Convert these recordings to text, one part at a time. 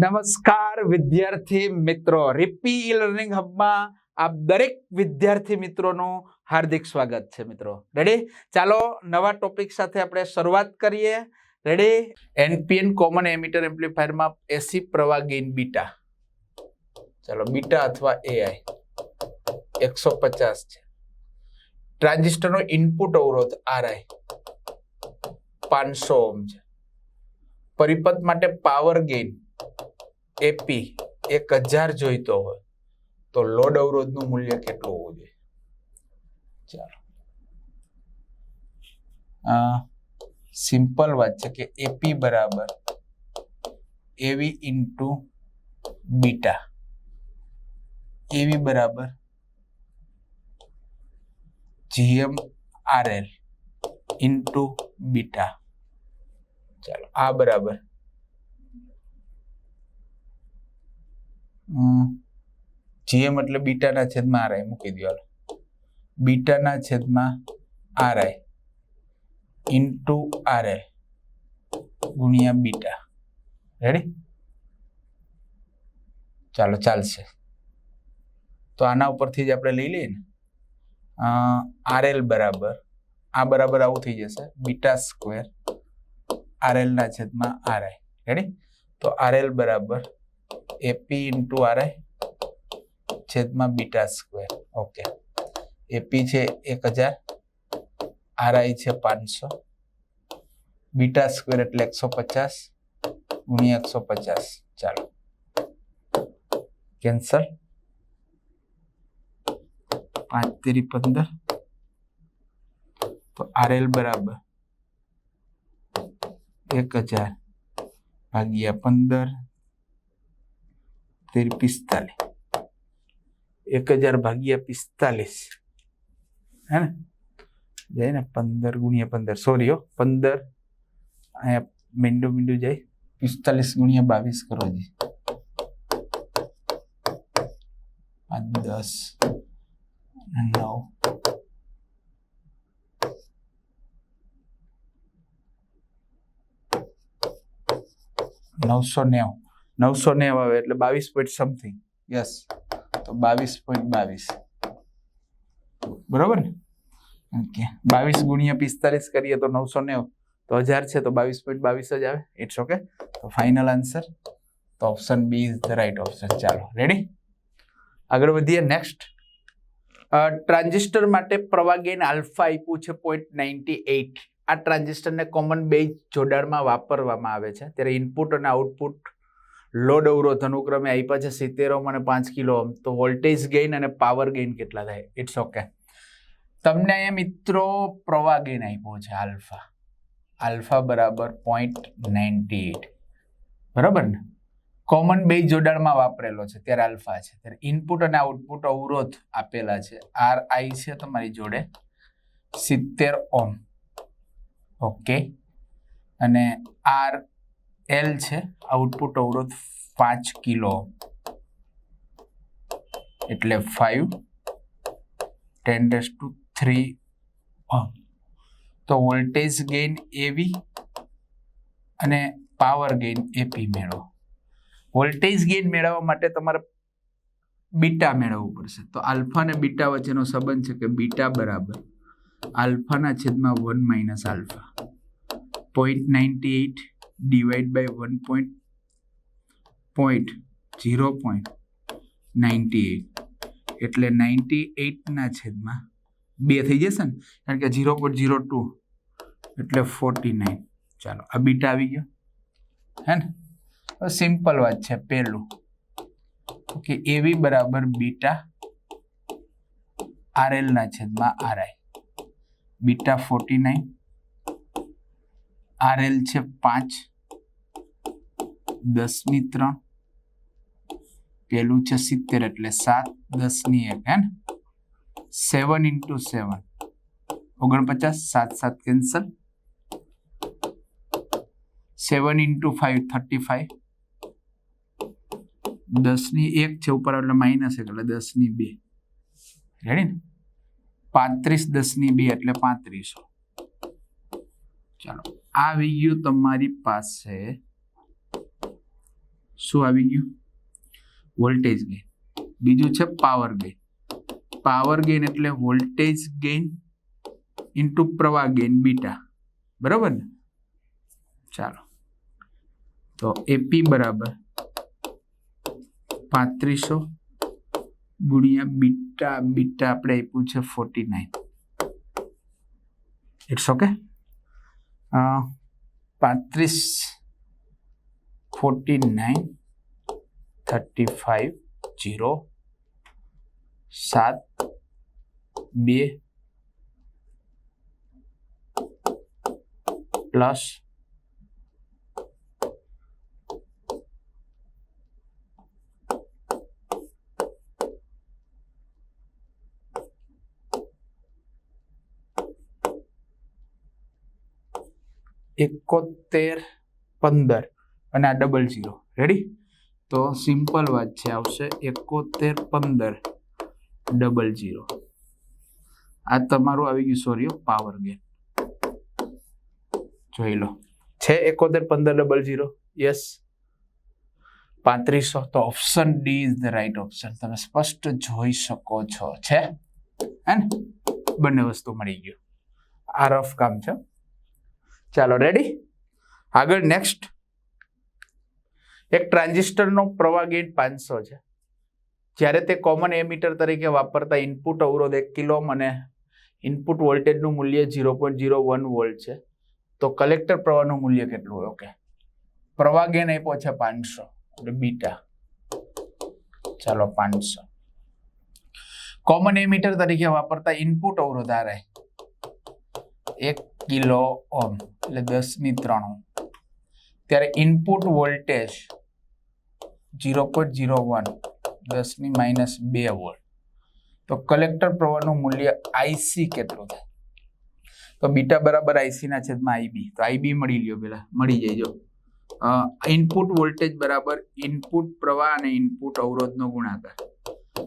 નમસ્કાર વિદ્યાર્થી મિત્રો. રિપી ઈ લર્નિંગ હબમાં આપ દરેક વિદ્યાર્થી મિત્રોનું હાર્દિક સ્વાગત છે મિત્રો. રેડી ચાલો નવા ટોપિક સાથે આપણે શરૂઆત કરીએ. રેડી એનપીએન કોમન એમિટર એમ્પ્લીફાયરમાં એસી પ્રવાહ ગેઇન બીટા. ચાલો બીટા અથવા એઆઈ એકસો પચાસ છે. ટ્રાન્ઝિસ્ટરનો ઇનપુટ અવરોધ આરઆઈ પાંચસો ઓમ છે. પરિપથ માટે પાવર ગેઇન એપી એક હજાર જોઈતો હોય, તો લોડ અવરોધનું મૂલ્ય કેટલું હોવું જોઈએ? ચાલો. સિમ્પલ વાત છે કે એપી બરાબર એવી ઇન્ટુ બીટા એવી બરાબર જીએમ આરએલ ઇન્ટુ બીટા ચાલો, આ બરાબર જીએમ એટલે બીટાના છેદમાં આર આઈ મૂકી દો બીટાના છેદમાં આર આઈ ઇન્ટુ આઈ ગુણ્યા બીટા. રેડી ચાલો, ચાલશે. તો આના ઉપરથી જ આપણે લઈ લઈએ ને? આરએલ બરાબર. આ બરાબર આવું થઈ જશે. બીટા સ્ક્વેર આરએલ ના છેદમાં આરઆઈ રેડી તો આર એલ બરાબર એપી ઇન્ટુ આરઆઈ છેદમાં બીટા સ્ક્વેર. ઓકે. એપી છે એક હજાર આરઆઈ છે પાંચસો, બીટા સ્ક્વેર એટલે એકસો પચાસ ગુણ્યા એકસો પચાસ. ચાલો. કેન્સલ. પાંચ તેરી પંદર. તો આરએલ બરાબર એક હજાર ભાગ્યા પંદર તેર પિસ્તાલીસ. એક હજાર ભાગ્યા પિસ્તાલીસ. હે ને? જાય ને પંદર ગુણ્યા પંદર. સોરી હો, પંદર. અહીંયા મીંડું મીંડું જાય. પિસ્તાલીસ ગુણ્યા બાવીસ કરો જી દસ, નવ. નવસો નેવું. નવસો નેવું આવે એટલે બાવીસ પોઈન્ટ સમથિંગ યસ તો બાવીસ પોઈન્ટ બાવીસ. બરોબર ને? ઓકે બાવીસ ગુણ્યા પિસ્તાલીસ કરીએ તો નવસો નેવું તો હજાર છે તો બાવીસ પોઈન્ટ બાવીસ જ આવે. ઇટ્સ ઓકે તો ફાઇનલ આન્સર તો option B is the right option ચાલો રેડી આગળ વધીએ. નેક્સ્ટ ટ્રાન્ઝિસ્ટર માટે પ્રવાહ ગેઇન આલ્ફા આપ્યું છે પોઈન્ટ નાઇન્ટી એઇટ આ ટ્રાન્ઝિસ્ટરને કોમન બેઝ જોડાણમાં વાપરવામાં આવે છે. ત્યારે ઇનપુટ અને આઉટપુટ લોડ અવરોધ અનુક્રમે આપ્યા છે સિત્તેર ઓમ અને પાંચ કિલો ઓમ તો વોલ્ટેજ ગેઇન અને પાવર ગેઇન કેટલા થાય? ઇટ્સ ઓકે તમને અહીંયા મિત્રો પ્રવાહ ગેઇન આપ્યો છે, આલ્ફા. આલ્ફા બરાબર પોઈન્ટ નાઇન્ટી એટ બરાબર ને? કોમન બે જોડાણમાં વાપરેલો છે, ત્યારે આલ્ફા છે. ત્યારે ઇનપુટ અને આઉટપુટ અવરોધ આપેલા છે. આર આઈ છે તમારી જોડે સિત્તેર ઓમ ઓકે અને આર એલ છે આઉટપુટ અવરોધ પાંચ કિલો. એટલે ફાઈવ ટેન ડેસ ટુ થ્રી તો વોલ્ટેજ ગેઇન એવી અને પાવર ગેઇન એપી મેળવો. વોલ્ટેજ ગેઇન મેળવવા માટે તમારે બીટા મેળવવું પડશે. તો આલ્ફા અને બીટા વચ્ચેનો સંબંધ છે કે બીટા બરાબર આલ્ફાના છેદમાં one minus alpha. Point ninety eight divide by one point point zero point ninety eight એટલે નાઇન્ટી એઇટના છેદમાં બે થઈ જશે ને? કારણ કે ઝીરો પોઈન્ટ ઝીરો ટુ એટલે ફોર્ટી નાઇન ચાલો, આ બીટા આવી ગયો. હે ને? સિમ્પલ વાત છે, પહેલું. કે એવી બરાબર બીટા આરએલના છેદમાં RI beta forty nine RL છે પાંચ. દસની ત્રણ. પેલું છે સિત્તેર એટલે સાત, દસની એક, હે ને? સેવન ઇન્ટુ સેવન ઓગણપચાસ, સાત સાત cancel seven into five thirty five દસની એક છે ઉપર, એટલે માઇનસ એક, એટલે દસની બે. રેડી ને? પાંત્રીસ દસની બે, એટલે પાંત્રીસો. ચાલો આવી ગયું તમારી પાસે શું આવી ગયું? વોલ્ટેજ ગેઇન બીજું છે પાવર ગેઇન પાવર ગેઇન એટલે વોલ્ટેજ ગેઇન ઇન્ટુ પ્રવાહ ગેઇન બીટા. બરાબર ને? ચાલો. તો એપી બરાબર પાંત્રીસો ગુણ્યા બીટા બીટા આપણે આપ્યું છે ફોર્ટી નાઇન ઇટ્સ ઓકે પાંત્રીસ forty nine thirty five zero સાત બે પ્લસ એકોતેર પંદર અને આ ડબલ ઝીરો રેડી તો સિમ્પલ વાત છે આવશે એકોતેર પંદર. ડબલ ઝીરો આ તમારું આવી ગયું સોરી પાવર ગેન જોઈ લો. છે એકોતેર પંદર ડબલ ઝીરો યસ પાંત્રીસો તો option D is the right option તમે સ્પષ્ટ જોઈ શકો છો. છે? હે ને? બંને વસ્તુ મળી ગયું. આ રફ કામ છે. ચાલો રેડી આગળ નેક્સ્ટ એક ટ્રાન્ઝિસ્ટરનો પ્રવાહ ગેઇન પાંચસો છે. જ્યારે તે કોમન એમીટર તરીકે વાપરતા ઇનપુટ અવરોધ એક કિલો અને ઇનપુટ વોલ્ટેજનું મૂલ્ય zero point zero one volt છે. તો કલેક્ટર પ્રવાહનું મૂલ્ય કેટલું ઓકે. પ્રવાહ ગેન આપ્યો છે પાંચસો. એટલે બીટા. ચાલો પાંચસો. કોમન એમીટર તરીકે વાપરતા ઇનપુટ અવરોધ આ રહે. એક કિલો ઓમ એટલે દસની ત્રણ. ત્યારે input voltage zero point zero one દસની માઇનસ બે વોલ્ટ તો કલેક્ટર પ્રવાહનું મૂલ્ય આઈસી કેટલું થાય? તો બીટા બરાબર આઈસી ના છેદમાં આઈબી તો આઈબી મળી લ્યો પેલા, મળી જાય જો. ઇનપુટ વોલ્ટેજ બરાબર ઇનપુટ પ્રવાહ અને ઇનપુટ અવરોધનો ગુણાકાર.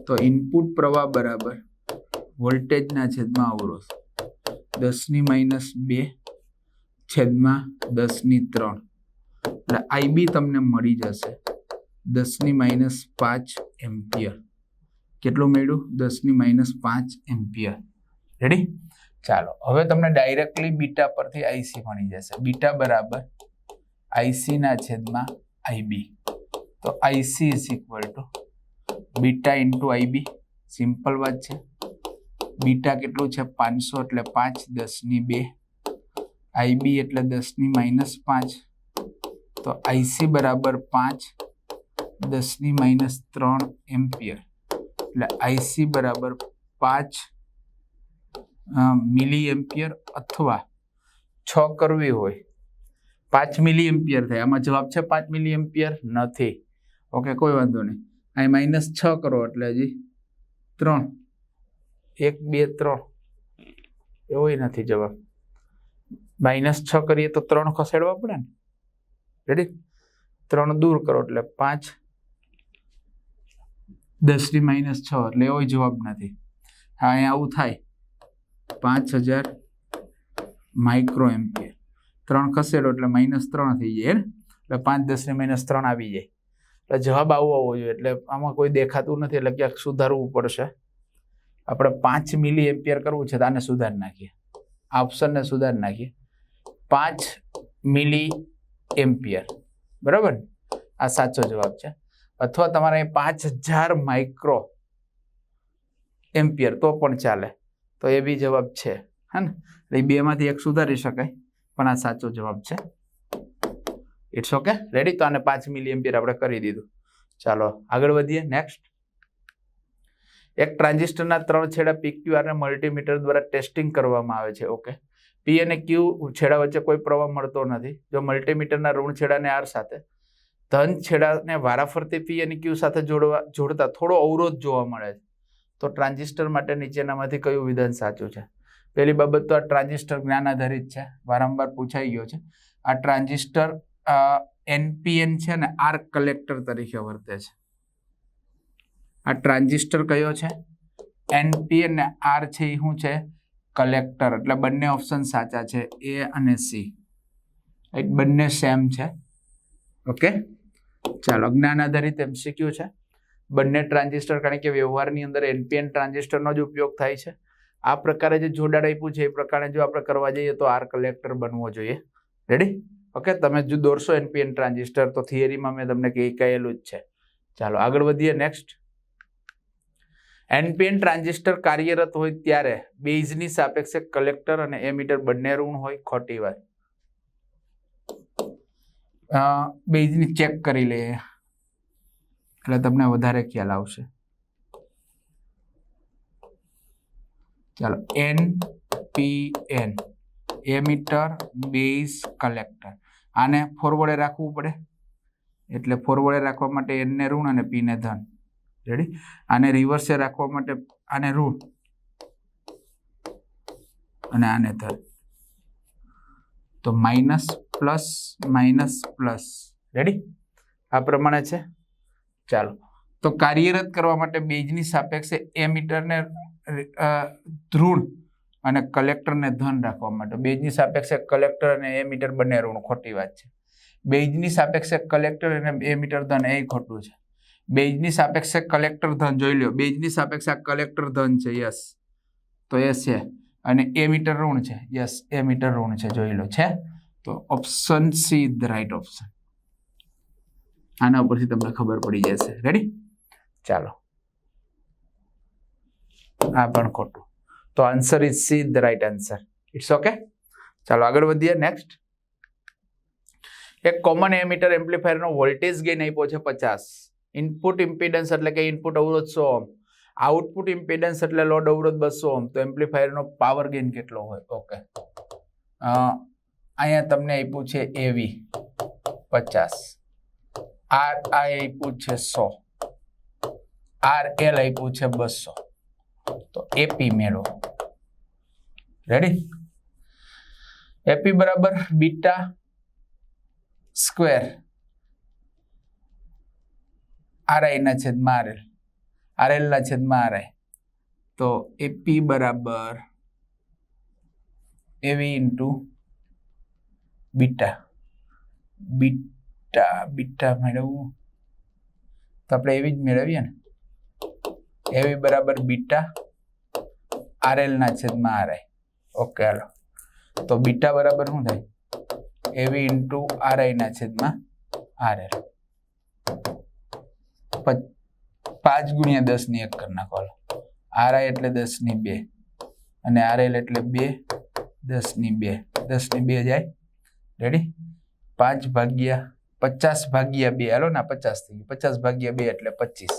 તો ઇનપુટ પ્રવાહ બરાબર વોલ્ટેજના છેદમાં અવરોધ. દસની માઇનસ બે છેદમાં દસની ત્રણ. એટલે આઈબી તમને મળી જશે. દસની માઇનસ પાંચ એમ્પિયર. કેટલું મળ્યું? દસની માઇનસ પાંચ એમ્પિયર. રેડી ચાલો, હવે તમને ડાયરેક્ટલી બીટા પરથી આઈસી મળી જશે. બીટા બરાબર આઈસી ના છેદમાં આઈબી તો IC is equal to beta into IB simple વાત છે. બીટા કેટલું છે? પાંચસો એટલે પાંચ, દસની બે. આઈબી એટલે દસની માઇનસ પાંચ. તો આઈસી બરાબર પાંચ, દસની માઇનસ ત્રણ એમ્પિયર. એટલે આઈસી બરાબર પાંચ મિલી એમ્પિયર અથવા છ કરવી હોય. પાંચ મિલી એમ્પિયર થાય. આમાં જવાબ છે પાંચ મિલી એમ્પિયર નથી. ઓકે, કોઈ વાંધો નહીં. અહીં માઇનસ છ કરો એટલે હજી ત્રણ. એક, બે, ત્રણ. એવોય નથી જવાબ. માઇનસ છ કરીએ તો ત્રણ ખસેડવા પડે ને? રેડી ત્રણ દૂર કરો એટલે પાંચ દસની માઇનસ છ, એટલે એવો જવાબ નથી. હા, અહીંયા આવું થાય. પાંચ હજાર માઇક્રો એમ્પિયર ત્રણ ખસેડો એટલે માઇનસ ત્રણ થઈ જાય એટલે પાંચ દસની માઇનસ ત્રણ આવી જાય. એટલે જવાબ આવો આવવો જોઈએ, એટલે આમાં કોઈ દેખાતું નથી, એટલે ક્યાંક સુધારવું પડશે. આપણે પાંચ મિલી એમ્પિયર કરવું છે તો આને સુધારી નાખીએ. આ ઓપ્શનને સુધારી નાખીએ. પાંચ મિલી એમ્પિયર. બરાબર? આ સાચો જવાબ છે. અથવા તમારે પાંચ હજાર માઇક્રો એમ્પિયર, તો પણ ચાલે. તો એ બી જવાબ છે. હે ને? એ બેમાંથી એક સુધારી શકાય. પણ આ સાચો જવાબ છે. ઇટ્સ ઓકે રેડી તો આને પાંચ મિલી એમ્પિયર આપણે કરી દીધું. ચાલો, આગળ વધીએ. નેક્સ્ટ એક ટ્રાન્ઝિસ્ટરના ત્રણ છેડા પીક્યુઆરને મલ્ટીમીટર દ્વારા ટેસ્ટિંગ કરવામાં આવે છે. ઓકે પી અને ક્યુ છેડા વચ્ચે કોઈ પ્રવાહ મળતો નથી. જો મલ્ટીમીટરના ઋણ છેડાને આર સાથે, ધન છેડાને વારાફરતી પી અને ક્યુ સાથે જોડવા, જોડતા થોડો અવરોધ જોવા મળે છે. તો ટ્રાન્ઝિસ્ટર માટે નીચેનામાંથી કયું વિધાન સાચું છે? પહેલી બાબત તો આ ટ્રાન્ઝિસ્ટર જ્ઞાન આધારિત છે. વારંવાર પૂછાઈ ગયો છે. આ ટ્રાન્ઝિસ્ટર એનપીએન છે ને આર કલેક્ટર તરીકે વર્તે છે. આ ટ્રાન્ઝિસ્ટર કયો છે? એનપીએન ને આર છે એ શું છે? કલેક્ટર, એટલે બંને ઓપ્શન સાચા છે એ અને સી બંને સેમ છે. ઓકે ચાલો જ્ઞાન આધારિત એમસીક્યુ છે. બંને ટ્રાન્ઝિસ્ટર કારણ કે વ્યવહારની અંદર એનપીએન ટ્રાન્ઝિસ્ટરનો જ ઉપયોગ થાય છે. આ પ્રકારે જે જોડાણ આપ્યું છે, એ પ્રકારે જો આપણે કરવા જઈએ તો આર કલેક્ટર બનવો જોઈએ. રેડી ઓકે તમે જો દોરશો એનપીએન ટ્રાન્ઝિસ્ટર તો થિયરીમાં મેં તમને કહી કહેલું જ છે. ચાલો, આગળ વધીએ. નેક્સ્ટ એનપીએન ટ્રાન્ઝિસ્ટર કાર્યરત હોય ત્યારે બેઝની સાપેક્ષે કલેક્ટર અને એમીટર બંને ઋણ હોય, ખોટી વાત. બેઝની ચેક કરી લઈએ એટલે તમને વધારે ખ્યાલ આવશે. ચાલો N P N emitter base collector. આને ફોરવર્ડે રાખવું પડે. એટલે ફોરવર્ડે રાખવા માટે એનને ઋણ અને પીને ધન. રેડી આને રિવર્સે રાખવા માટે આને રૂટ અને આને ધન તો minus plus minus plus ready આ પ્રમાણે છે? ચાલો. તો કાર્યરત કરવા માટે બેજની સાપેક્ષે એમીટરને ધૃણ અને કલેક્ટરને ધન રાખવા માટે. બેજની સાપેક્ષે કલેક્ટર અને એમીટર બંને ઋણ, ખોટી વાત છે. બેજની સાપેક્ષે કલેક્ટર અને એમીટર ધન, એ ખોટું છે. બેઝની સાપેક્ષે કલેક્ટર ધન, જોઈ લો બેજની સાપેક્ષે કલેક્ટર ધન છે યસ તો યસ છે. અને એ મીટર ઋણ છે યસ એ મીટર ઋણ છે, જોઈ લો, છે. તો option C the right option આના ઉપરથી તમને ખબર પડી જશે. રેડી ચાલો. આ પણ ખોટું. તો answer is C the right answer it's okay ચાલો, આગળ વધીએ નેક્સ્ટ એક કોમન એમીટર એમ્પ્લીફાયરનો વોલ્ટેજ ગેઇન આપ્યો છે, પચાસ. ઇનપુટ ઇમ્પિડન્સ એટલે કે ઇનપુટ અવરોધ સો ઓમ આઉટપુટ ઇમ્પિડન્સ એટલે લોડ અવરોધ બસો ઓમ તો એમ્પ્લીફાયરનો પાવર ગેઇન કેટલો હોય? ઓકે અહીંયા તમને આપ્યું છે એવી પચાસ. આર આ આપ્યું છે સો. આર એલ આપ્યું છે બસો. તો એપી મેળવો. રેડી એપી બરાબર બીટા સ્ક્વેર. આરઆઈ ના છેદમાં આરએલ આરએલ ના છેદમાં આરઆઈ તો એપી બરાબર એવી ઇન્ટુ બીટા. બીટા બીટા મેળવવું. તો આપણે એવી જ મેળવીએ ને. એવી બરાબર બીટા. આરએલ ના છેદમાં આરઆઈ ઓકે, હાલો. તો બીટા બરાબર શું થાય? એવી ઇન્ટુ આરઆઈ ના છેદમાં આરએલ પાંચ ગુણ્યા દસની એક કરી હાલો. આરઆઈ એટલે દસની બે અને આરએલ એટલે બે, દસની બે. દસની બે જાય. રેડી પાંચ ભાગ્યા પચાસ ભાગ્યા બે. હાલો ના પચાસ થઈ ગયું. પચાસ ભાગ્યા બે એટલે પચીસ.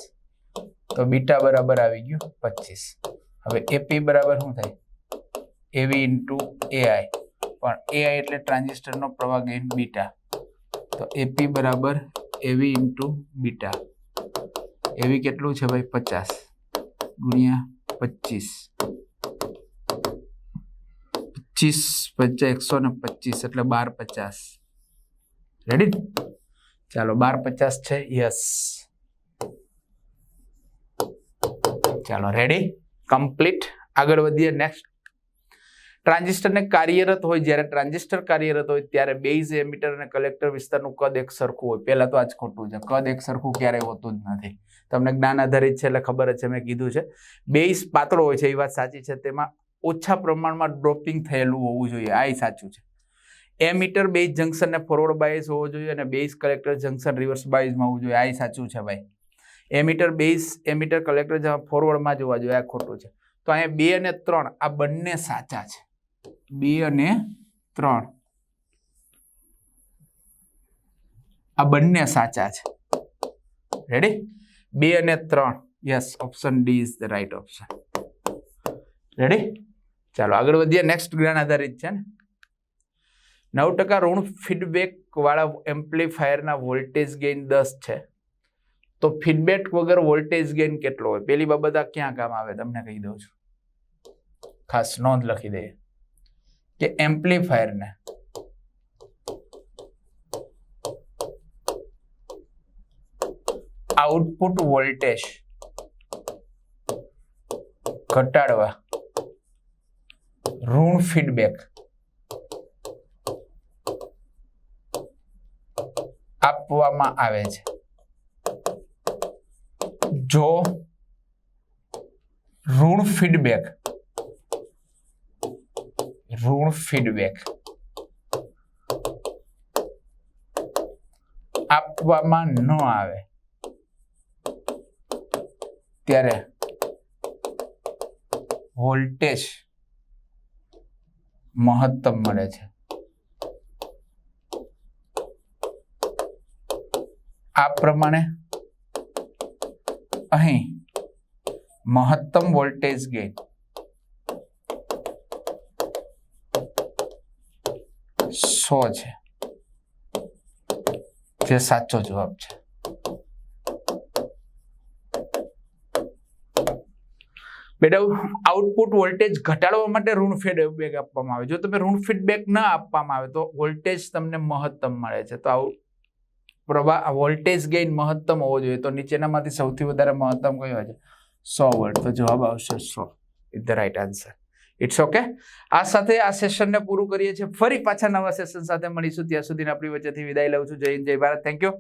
તો બીટા બરાબર આવી ગયું પચીસ. હવે એપી બરાબર શું થાય? એવી ઇન્ટુ એઆઈ પણ એઆઈ એટલે ટ્રાન્ઝિસ્ટરનો પ્રવાહ ગેઇન બીટા. તો એપી બરાબર એવી ઇન્ટુ બીટા. એવી કેટલું છે ભાઈ? પચાસ. ગુણ્યા પચીસ. પચીસ પચાસ એકસો ને પચીસ એટલે બાર પચાસ. રેડી ચાલો, બાર પચાસ છે યસ ચાલો રેડી કમ્પ્લીટ આગળ વધીએ નેક્સ્ટ ટ્રાન્ઝિસ્ટરને કાર્યરત હોય, જ્યારે ટ્રાન્ઝિસ્ટર કાર્યરત હોય, ત્યારે બેઝ એમીટર અને કલેક્ટર વિસ્તારનું કદ એક સરખું હોય. પહેલાં તો આજ ખોટું છે. કદ એક સરખું ક્યારેય હોતું જ નથી. તમને જ્ઞાન આધારિત છે એટલે ખબર જ છે, મેં કીધું છે. બેઝ પાતળો હોય છે, એ વાત સાચી છે. તેમાં ઓછા પ્રમાણમાં ડ્રોપિંગ થયેલું હોવું જોઈએ, આ સાચું છે. એમીટર બેઝ જંકશનને ફોરવર્ડ બાયસ હોવો જોઈએ અને બેઝ કલેક્ટર જંક્શન રિવર્સ બાયસમાં હોવું જોઈએ, આ સાચું છે ભાઈ. એમીટર બેઝ એમીટર કલેક્ટર ફોરવર્ડમાં જોવા જોઈએ, આ ખોટું છે. તો અહીંયા બે અને ત્રણ, આ બંને સાચા છે. બે અને ત્રણ. આ બંને સાચા છે. રેડી બે અને ત્રણ. Yes option D is the right option ready ચાલો, આગળ વધીએ. નેક્સ્ટ જ્ઞાન આધારિત છે ને? નવ ટકા ઋણ ફીડબેક વાળા એમ્પ્લીફાયરના વોલ્ટેજ ગેઇન દસ છે. તો ફીડબેક વગર વોલ્ટેજ ગેઇન કેટલો હોય? પેલી બાબત આ ક્યાં કામ આવે? તમને કહી દઉં છું. ખાસ નોંધ લખી દઈએ. કે એમ્પ્લીફાયરને આઉટપુટ વોલ્ટેજ ઘટાડવા. ઋણ ફીડબેક આપવામાં આવે છે. જો ઋણ ફીડબેક ઋણ ફીડબેક આપવામાં ન આવે ત્યારે વોલ્ટેજ મહત્તમ મળે છે. આ પ્રમાણે અહીં મહત્તમ વોલ્ટેજ ગેઇન સો છે. જે સાચો જવાબ છે. બેટા આઉટપુટ વોલ્ટેજ ઘટાડવા માટે ઋણ ફીડબેક આપવામાં આવે. જો તમે ઋણ ફીડબેક ન આપવામાં આવે તો વોલ્ટેજ તમને મહત્તમ મળે છે. તો આઉટ પ્રવાહ વોલ્ટેજ ગેઇન મહત્તમ હોવો જોઈએ. તો નીચેનામાંથી સૌથી વધારે મહત્તમ કયો છે? સો વોલ્ટ. તો જવાબ આવશે સો. Is the right answer it's okay આ સાથે આ સેશનને પૂરું કરીએ છીએ. ફરી પાછા નવા સેશન સાથે મળીશું. ત્યાં સુધી આપણી વચ્ચેથી વિદાય લઉં છું. જય હિન્દ, જય ભારત. Thank you